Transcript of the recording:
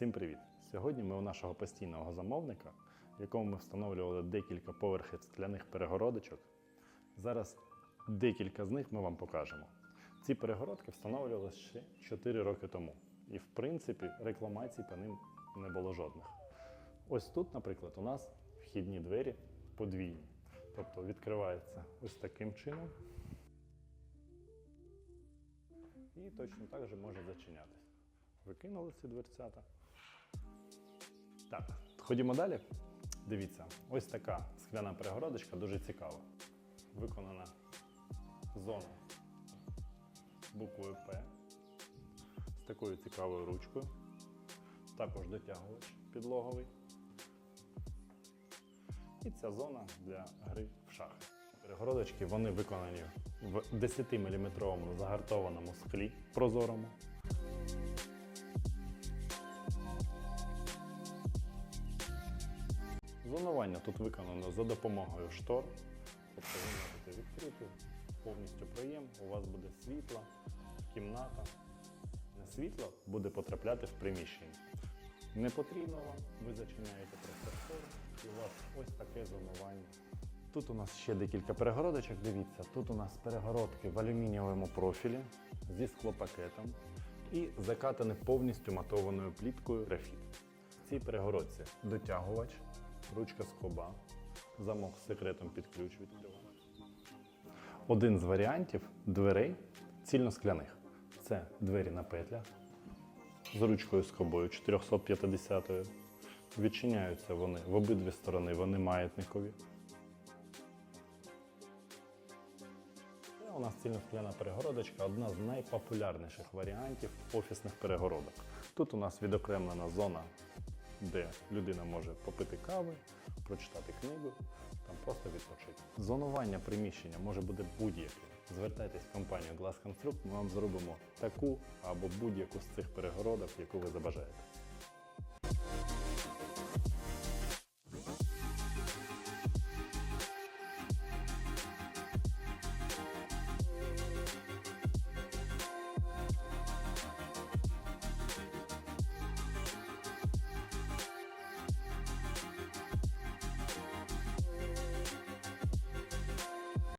Всім привіт! Сьогодні ми у нашого постійного замовника, в якому ми встановлювали декілька поверхів скляних перегородочок. Зараз декілька з них ми вам покажемо. Ці перегородки встановлювалися ще 4 роки тому. І, в принципі, рекламацій по ним не було жодних. Ось тут, наприклад, у нас вхідні двері подвійні. Тобто відкривається ось таким чином. І точно так же може зачинятись. Викинули ці дверцята. Так, ходімо далі. Дивіться, ось така скляна перегородочка дуже цікава. Виконана зона буквою П з такою цікавою ручкою. Також дотягувач підлоговий. І ця зона для гри в шахи. Перегородочки вони виконані в 10-мм загартованому склі прозорому. Зонування тут виконано за допомогою штор. Тобто ви можете відкрити повністю проєм, у вас буде світло, кімната. Світло буде потрапляти в приміщення. Не потрібно вам, ви зачиняєте просто штори і у вас ось таке зонування. Тут у нас ще декілька перегородочок. Дивіться, тут у нас перегородки в алюмінієвому профілі зі склопакетом і закатані повністю матованою пліткою графіт. В цій перегородці дотягувач, ручка скоба, замок з секретом під ключ відкриваємо. Один з варіантів дверей цільноскляних. Це двері на петлях з ручкою скобою 450 Відчиняються вони в обидві сторони, вони маятникові. Це у нас цільноскляна перегородочка одна з найпопулярніших варіантів офісних перегородок. Тут у нас відокремлена зона, де людина може попити кави, прочитати книгу, там просто відпочити. Зонування приміщення може бути будь-яке. Звертайтесь в компанію Glass Construct, ми вам зробимо таку або будь-яку з цих перегородок, яку ви забажаєте.